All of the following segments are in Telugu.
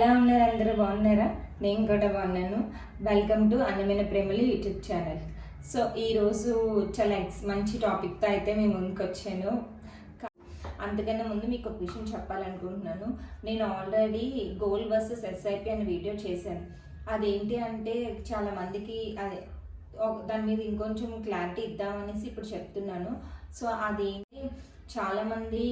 ఎలా ఉన్నారు? అందరూ బాగున్నారా? నేను కూడా బాగున్నాను. వెల్కమ్ టు అన్నమైన ప్రేమలు యూట్యూబ్ ఛానల్ సో ఈరోజు చాలా ఎక్స్ మంచి టాపిక్తో అయితే మేము ముందుకు వచ్చాను అంతకన్నా ముందు మీకు ఒక విషయం చెప్పాలనుకుంటున్నాను. నేను ఆల్రెడీ గోల్ వర్సెస్ ఎస్ఐపి అనే వీడియో చేశాను. అదేంటి అంటే చాలా మందికి అదే ఒక- దాని మీద ఇంకొంచెం క్లారిటీ ఇద్దామనేసి ఇప్పుడు చెప్తున్నాను. సో అది చాలామంది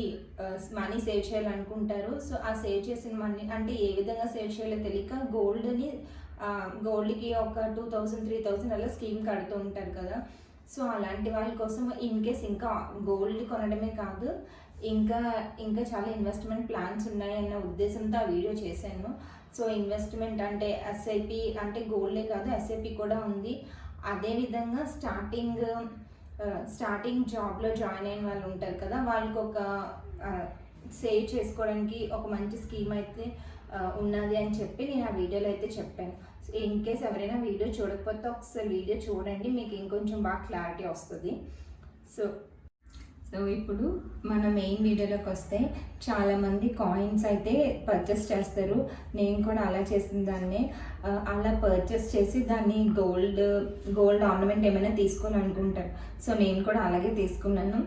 మనీ సేవ్ చేయాలనుకుంటారు. సో ఆ సేవ్ చేసిన మనీ అంటే ఏ విధంగా సేవ్ చేయాలో తెలియక గోల్డ్ని గోల్డ్కి ఒక టూ థౌజండ్ త్రీ థౌజండ్ అలా స్కీమ్ కడుతూ ఉంటారు కదా. సో అలాంటి వాళ్ళ కోసం ఇన్ కేస్ ఇంకా గోల్డ్ కొనడమే కాదు ఇంకా ఇంకా చాలా ఇన్వెస్ట్మెంట్ ప్లాన్స్ ఉన్నాయన్న ఉద్దేశంతో ఆ వీడియో చేశాను. సో ఇన్వెస్ట్మెంట్ అంటే ఎస్ఐపి అంటే గోల్డే కాదు ఎస్ఐపి కూడా ఉంది. అదేవిధంగా స్టార్టింగ్ స్టార్టింగ్ జాబ్లో జాయిన్ అయిన వాళ్ళు ఉంటారు కదా వాళ్ళకి ఒక సేవ్ చేసుకోవడానికి ఒక మంచి స్కీమ్ అయితే ఉన్నది అని చెప్పి నేను ఆ వీడియోలో అయితే చెప్పాను. ఇన్ కేస్ ఎవరైనా వీడియో చూడకపోతే ఒకసారి వీడియో చూడండి మీకు ఇంకొంచెం బాగా క్లారిటీ వస్తుంది. సో సో ఇప్పుడు మన మెయిన్ వీడియోలోకి వస్తే చాలామంది కాయిన్స్ అయితే పర్చేస్ చేస్తారు. నేను కూడా అలా చేసిన దాన్ని అలా పర్చేస్ చేసి దాన్ని గోల్డ్ గోల్డ్ ఆర్నమెంట్ ఏమైనా తీసుకోవాలనుకుంటారు. సో నేను కూడా అలాగే తీసుకున్నాను.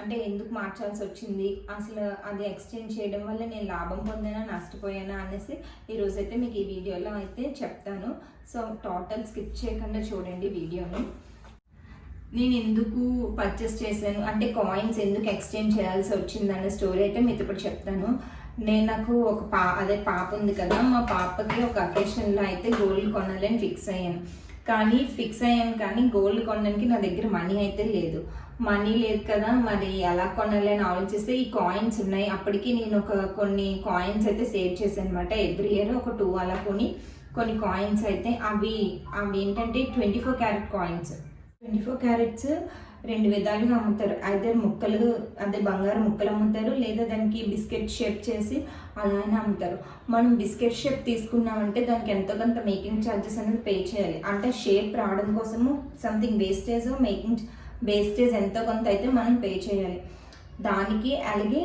అంటే ఎందుకు మార్చాల్సి వచ్చింది? అసలు అది ఎక్స్చేంజ్ చేయడం వల్ల నేను లాభం పొందానా నష్టపోయానా అనేసి ఈరోజు అయితే మీకు ఈ వీడియోలో అయితే చెప్తాను. సో టోటల్ స్కిప్ చేయకుండా చూడండి వీడియోని నేను ఎందుకు పర్చేస్ చేశాను? అంటే కాయిన్స్ ఎందుకు ఎక్స్చేంజ్ చేయాల్సి వచ్చింది స్టోరీ అయితే మీతో ఇప్పుడు చెప్తాను. నేను నాకు ఒక పా అదే పాప ఉంది కదా మా పాపకి ఒక అకేషన్లో అయితే గోల్డ్ కొనాలని ఫిక్స్ అయ్యాను. కానీ ఫిక్స్ అయ్యాను కానీ గోల్డ్ కొనడానికి నా దగ్గర మనీ అయితే లేదు. మనీ లేదు కదా మరి ఎలా కొనాలి అని ఆలోచిస్తే ఈ కాయిన్స్ ఉన్నాయి. అప్పటికి నేను ఒక కొన్ని కాయిన్స్ అయితే సేవ్ చేశాను అనమాట ఎవ్రీ ఇయర్ ఒక టూ అలా కొని కొన్ని కాయిన్స్ అయితే అవి అవి ఏంటంటే twenty four carat coins twenty four carats రెండు విధాలుగా అమ్ముతారు. అయితే ముక్కలు అదే బంగారు ముక్కలు అమ్ముతారు లేదా దానికి బిస్కెట్ షేప్ చేసి అలానే అమ్ముతారు. మనం బిస్కెట్ షేప్ తీసుకున్నామంటే దానికి ఎంతో కొంత మేకింగ్ ఛార్జెస్ అనేది పే చేయాలి. అంటే షేప్ రావడం కోసము సంథింగ్ వేస్టేజ్ మేకింగ్ వేస్టేజ్ ఎంతో కొంత అయితే మనం పే చేయాలి. దానికి అలాగే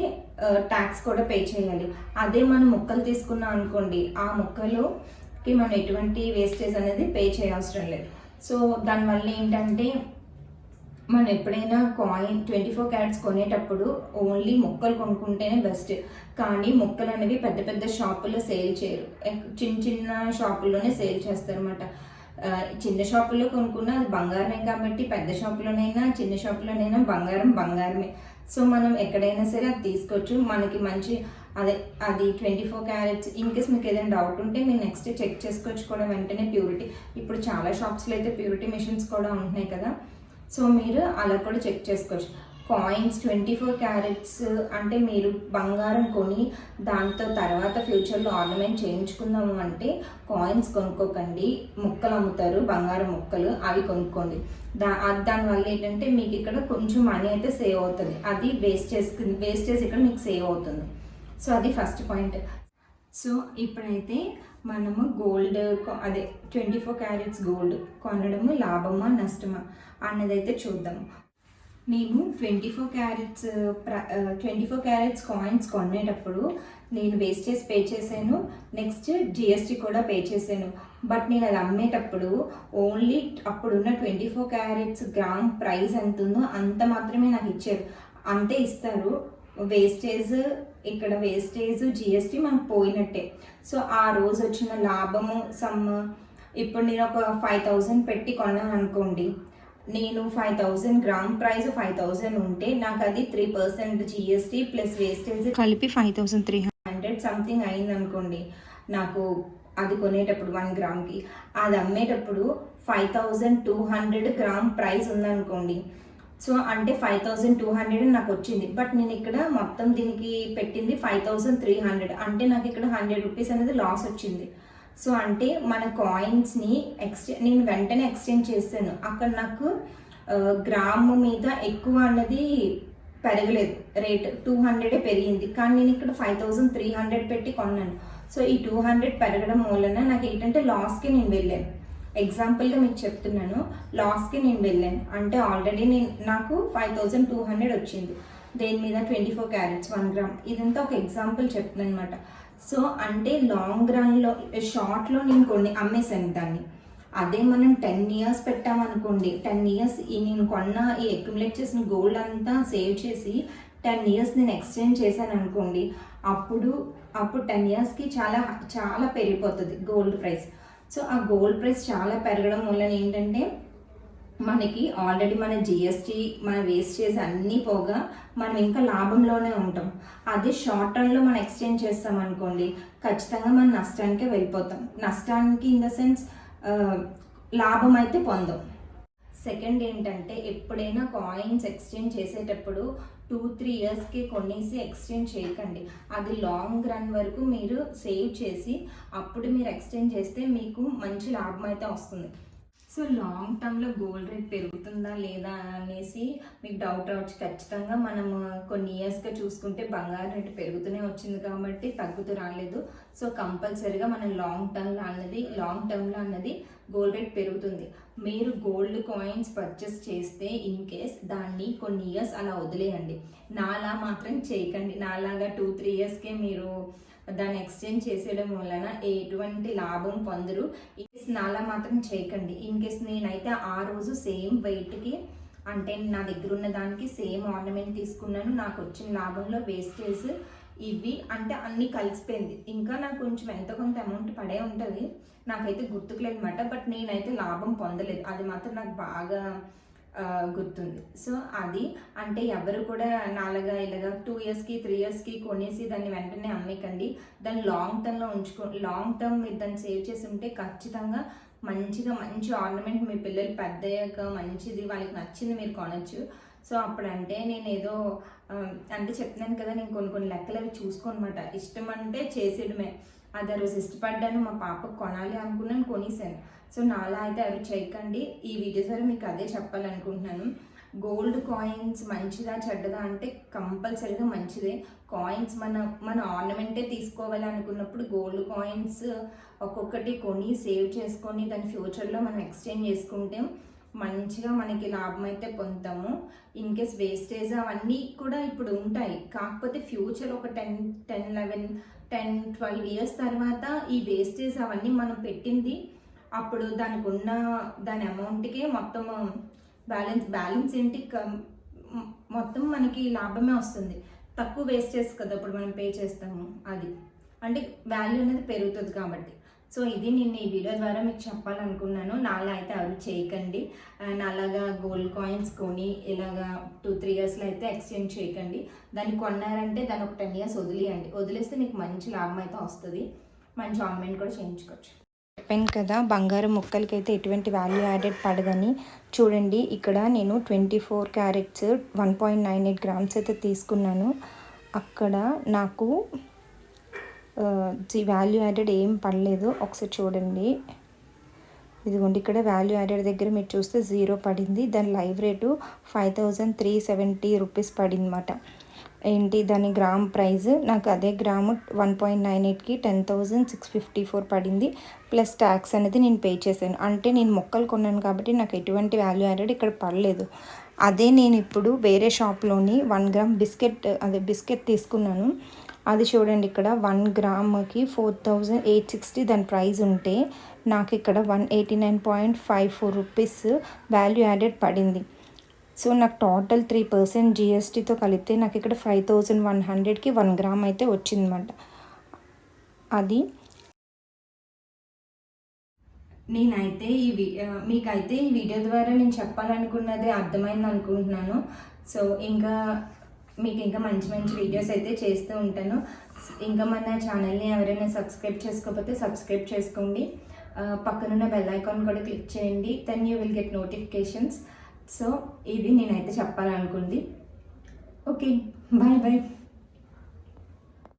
ట్యాక్స్ కూడా పే చేయాలి. అదే మనం ముక్కలు తీసుకున్నాం అనుకోండి ఆ ముక్కలుకి మనం ఎటువంటి వేస్టేజ్ అనేది పే చేయవసరం లేదు. సో దానివల్ల ఏంటంటే మనం ఎప్పుడైనా కాయిన్ ట్వంటీ ఫోర్ క్యారెట్స్ కొనేటప్పుడు ఓన్లీ మొక్కలు కొనుక్కుంటేనే బెస్ట్ కానీ మొక్కలు అనేవి పెద్ద పెద్ద షాపుల్లో సేల్ చేయరు. చిన్న చిన్న షాపుల్లోనే సేల్ చేస్తారన్నమాట. అనమాట చిన్న షాపుల్లో కొనుక్కున్న అది బంగారమే కాబట్టి పెద్ద షాపులోనైనా చిన్న షాపులోనైనా బంగారం బంగారమే. సో మనం ఎక్కడైనా సరే అది తీసుకోవచ్చు. మనకి మంచి అదే అది twenty four carats in case మీకు ఏదైనా డౌట్ ఉంటే మీరు నెక్స్ట్ చెక్ చేసుకోవచ్చు కూడా వెంటనే ప్యూరిటీ ఇప్పుడు చాలా షాప్స్లో అయితే ప్యూరిటీ మిషన్స్ కూడా ఉంటున్నాయి కదా. సో మీరు అలా కూడా చెక్ చేసుకోవచ్చు. కాయిన్స్ ట్వంటీ ఫోర్ క్యారెట్స్ అంటే మీరు బంగారం కొని దాంతో తర్వాత ఫ్యూచర్లో ఆర్నమెంట్ చేయించుకుందాము అంటే కాయిన్స్ కొనుక్కోకండి. ముక్కలు అమ్ముతారు బంగారం ముక్కలు అవి కొనుక్కోండి. దా దానివల్ల ఏంటంటే మీకు ఇక్కడ కొంచెం మనీ అయితే సేవ్ అవుతుంది. అది వేస్ట్ చేసుకుంది వేస్ట్ చేసి ఇక్కడ మీకు సేవ్ అవుతుంది. సో అది ఫస్ట్ పాయింట్. సో ఇప్పుడైతే మనము గోల్డ్ అదే ట్వంటీ ఫోర్ క్యారెట్స్ గోల్డ్ కొనడము లాభమా నష్టమా అన్నదైతే చూద్దాము నేను twenty four carats twenty four carats coins కొనేటప్పుడు నేను వేస్టేజ్ పే చేశాను. నెక్స్ట్ జిఎస్టీ కూడా పే చేశాను. బట్ నేను అది అమ్మేటప్పుడు ఓన్లీ అప్పుడున్న twenty four carats gram price ఎంత ఉందో అంత మాత్రమే నాకు ఇచ్చారు. అంతే ఇస్తారు. వేస్టేజ్ ఇక్కడ వేస్టేజ్ జిఎస్టీ మనకు పోయినట్టే. సో ఆ రోజు వచ్చిన లాభము సమ్ ఇప్పుడు నేను ఒక ఫైవ్ థౌజండ్ పెట్టి కొన్నాను అనుకోండి. నేను five thousand gram price five thousand ఉంటే నాకు అది three percent GST plus wastage కలిపి five thousand three hundred something అయింది అనుకోండి. నాకు అది కొనేటప్పుడు వన్ గ్రామ్కి అది అమ్మేటప్పుడు five thousand two hundred gram price ఉందనుకోండి. సో అంటే ఫైవ్ థౌజండ్ టూ హండ్రెడ్ నాకు వచ్చింది బట్ నేను ఇక్కడ మొత్తం దీనికి పెట్టింది ఫైవ్ థౌజండ్ త్రీ హండ్రెడ్. అంటే నాకు ఇక్కడ హండ్రెడ్ రూపీస్ అనేది లాస్ వచ్చింది. సో అంటే మన కాయిన్స్ని ఎక్స్చే నేను వెంటనే ఎక్స్చేంజ్ చేశాను. అక్కడ నాకు గ్రాము మీద ఎక్కువ అన్నది పెరగలేదు. రేట్ టూ హండ్రెడే పెరిగింది. కానీ నేను ఇక్కడ ఫైవ్ థౌజండ్ త్రీ హండ్రెడ్ పెట్టి కొన్నాను. సో ఈ టూ హండ్రెడ్ పెరగడం మూలన నాకు ఏంటంటే లాస్కి నేను వెళ్ళాను. ఎగ్జాంపుల్గా మీకు చెప్తున్నాను. లాస్కి నేను వెళ్ళాను. అంటే ఆల్రెడీ నేను నాకు ఫైవ్ థౌజండ్ టూ హండ్రెడ్ వచ్చింది. దేని మీద? Twenty four carats one gram ఇదంతా ఒక ఎగ్జాంపుల్ చెప్తున్నాను అనమాట సో అంటే లాంగ్ రన్లో షార్ట్లో నేను కొన్ని అమ్మేశాను దాన్ని. అదే మనం టెన్ ఇయర్స్ పెట్టామనుకోండి టెన్ ఇయర్స్ ఈ నేను కొన్న ఈ అక్యుములేట్ చేసిన గోల్డ్ అంతా సేవ్ చేసి టెన్ ఇయర్స్ నేను ఎక్స్చేంజ్ చేశాను అనుకోండి అప్పుడు అప్పుడు టెన్ ఇయర్స్కి చాలా చాలా పెరిగిపోతుంది గోల్డ్ ప్రైస్ సో ఆ గోల్డ్ ప్రైస్ చాలా పెరగడం వలన ఏంటంటే మనకి ఆల్రెడీ మన జిఎస్టీ మన వేస్టేజ్ అన్నీ పోగా మనం ఇంకా లాభంలోనే ఉంటాం. అదే షార్ట్ టర్మ్లో మనం ఎక్స్చేంజ్ చేస్తాం అనుకోండి ఖచ్చితంగా మనం నష్టానికే వెళ్ళిపోతాం. నష్టానికి ఇన్ ద సెన్స్ లాభం అయితే పొందాం. సెకండ్ ఏంటంటే ఎప్పుడైనా కాయిన్స్ ఎక్స్చేంజ్ చేసేటప్పుడు టూ త్రీ ఇయర్స్కి కొనేసి ఎక్స్చేంజ్ చేయకండి. అది లాంగ్ రన్ వరకు మీరు సేవ్ చేసి అప్పుడు మీరు ఎక్స్చేంజ్ చేస్తే మీకు మంచి లాభం అయితే వస్తుంది. సో లాంగ్ టర్మ్లో గోల్డ్ రేట్ పెరుగుతుందా లేదా అనేసి మీకు డౌట్ రావచ్చు. ఖచ్చితంగా మనం కొన్ని ఇయర్స్గా చూసుకుంటే బంగారం రేటు పెరుగుతూనే వచ్చింది కాబట్టి తగ్గుతూ రాలేదు. సో కంపల్సరీగా మనం లాంగ్ టర్మ్లో అన్నది లాంగ్ టర్మ్లో అన్నది గోల్డ్ రేట్ పెరుగుతుంది. మీరు గోల్డ్ కాయిన్స్ పర్చేస్ చేస్తే ఇన్ కేస్ దాన్ని కొన్ని ఇయర్స్ అలా వదిలేయండి. నాలా మాత్రం చేయకండి. నాలాగా టూ త్రీ ఇయర్స్కే మీరు దాన్ని ఎక్స్చేంజ్ చేసేయడం వలన ఎటువంటి లాభం పొందరు. ఇన్ నాలా మాత్రం చేయకండి. ఇన్ కేస్ నేనైతే ఆ రోజు సేమ్ వెయిట్కి అంటే నా దగ్గర ఉన్న దానికి సేమ్ ఆర్నమెంట్ తీసుకున్నాను. నాకు వచ్చిన లాభంలో వేస్టేజ్ ఇవి అంటే అన్నీ కలిసిపోయింది. ఇంకా నాకు కొంచెం ఎంత కొంత అమౌంట్ పడే ఉంటుంది నాకైతే గుర్తుకులేదు అనమాట బట్ నేనైతే లాభం పొందలేదు. అది మాత్రం నాకు బాగా గుర్తుంది. సో అది అంటే ఎవరు కూడా నాలుగా ఇలాగా టూ ఇయర్స్కి త్రీ ఇయర్స్కి కొనేసి దాన్ని వెంటనే అమ్మేకండి దాన్ని లాంగ్ టర్మ్లో ఉంచుకో లాంగ్ టర్మ్ మీరు దాన్ని సేవ్ చేసి ఉంటే ఖచ్చితంగా మంచిగా మంచి ఆర్నమెంట్ మీ పిల్లలు పెద్దయ్యాక మంచిది వాళ్ళకి నచ్చింది మీరు కొనొచ్చు. సో అప్పుడంటే నేను ఏదో అంటే చెప్తున్నాను కదా నేను కొన్ని కొన్ని లెక్కలు అవి చూసుకోనమాట. ఇష్టం అంటే చేసేయడమే. అది రోజు ఇష్టపడ్డాను మా పాపకు కొనాలి అనుకున్నాను కొనేసాను సో నాలా అయితే అవి చేయకండి. ఈ వీడియో ద్వారా మీకు అదే చెప్పాలనుకుంటున్నాను. గోల్డ్ కాయిన్స్ మంచిదా చెడ్డదా అంటే కంపల్సరీగా మంచిదే. కాయిన్స్ మన మన ఆర్నమెంటే తీసుకోవాలి అనుకున్నప్పుడు గోల్డ్ కాయిన్స్ ఒక్కొక్కటి కొని సేవ్ చేసుకొని దాని ఫ్యూచర్లో మనం ఎక్స్చేంజ్ చేసుకుంటే మంచిగా మనకి లాభం అయితే పొందుతాము. ఇన్ కేస్ వేస్టేజ్ అవన్నీ కూడా ఇప్పుడు ఉంటాయి. కాకపోతే ఫ్యూచర్ ఒక ten ten eleven ten twelve years తర్వాత ఈ వేస్టేజ్ అవన్నీ మనం పెట్టింది. అప్పుడు దానికి ఉన్న దాని అమౌంట్కే మొత్తం బ్యాలెన్స్ బ్యాలెన్స్ ఏంటి? మొత్తం మనకి లాభమే వస్తుంది. తక్కువ వేస్టేజ్ కదా అప్పుడు మనం పే చేస్తాము. అది. అంటే వాల్యూ అనేది పెరుగుతుంది కాబట్టి. సో ఇది నేను ఈ వీడియో ద్వారా మీకు చెప్పాలనుకున్నాను. నాలా అయితే అవి చేయకండి. నాలాగా గోల్డ్ కాయిన్స్ కొని ఇలాగా టూ త్రీ ఇయర్స్లో అయితే ఎక్స్చేంజ్ చేయకండి. దాన్ని కొన్నారంటే దాన్ని ఒక టెన్ ఇయర్స్ వదిలేయండి. వదిలేస్తే మీకు మంచి లాభం అయితే వస్తుంది. మంచి ఆన్మెంట్ కూడా చేయించుకోవచ్చు. చెప్పాను కదా బంగారం ముక్కలకి అయితే ఎటువంటి వాల్యూ యాడెడ్ పడదని. చూడండి ఇక్కడ నేను twenty four carats one point nine eight grams అయితే తీసుకున్నాను. అక్కడ నాకు వాల్యూ యాడెడ్ ఏం పడలేదు. ఒకసారి చూడండి. ఇదిగోండి ఇక్కడ వాల్యూ యాడెడ్ దగ్గర మీరు చూస్తే జీరో పడింది. దాని live rate five thousand three seventy rupees పడిందన్నమాట. ఏంటి? దాని గ్రామ్ ప్రైస్ నాకు అదే గ్రాము వన్ పాయింట్ నైన్ ఎయిట్కి ten thousand six fifty four పడింది. ప్లస్ ట్యాక్స్ అనేది నేను పే చేశాను. అంటే నేను మొక్కలు కొన్నాను కాబట్టి నాకు ఎటువంటి వాల్యూ యాడెడ్ ఇక్కడ పడలేదు. అదే నేను ఇప్పుడు వేరే షాప్లోని వన్ గ్రామ్ బిస్కెట్ అదే బిస్కెట్ తీసుకున్నాను. అది చూడండి ఇక్కడ వన్ గ్రామ్కి ఫోర్ థౌజండ్ ఎయిట్ సిక్స్టీ దాని ప్రైస్ ఉంటే నాకు ఇక్కడ one eighty nine point five four rupees value added పడింది. సో నాకు టోటల్ త్రీ పర్సెంట్ జిఎస్టీతో కలిపితే నాకు ఇక్కడ ఫైవ్ థౌజండ్ వన్ హండ్రెడ్కి వన్ గ్రామ్ అయితే వచ్చిందన్నమాట. అది నేనైతే ఈ మీకైతే ఈ వీడియో ద్వారా నేను చెప్పాలనుకున్నది అర్థమైంది అనుకుంటున్నాను సో ఇంకా మీకు ఇంకా మంచి మంచి వీడియోస్ అయితే చేస్తూ ఉంటాను. ఇంకా మన ఛానల్ని ఎవరైనా సబ్స్క్రైబ్ చేసుకోకపోతే సబ్స్క్రైబ్ చేసుకోండి. పక్కనున్న బెల్ ఐకాన్ కూడా క్లిక్ చేయండి. Then you will get notifications so ఇది నేనైతే చెప్పాలనుకుంది. Okay bye bye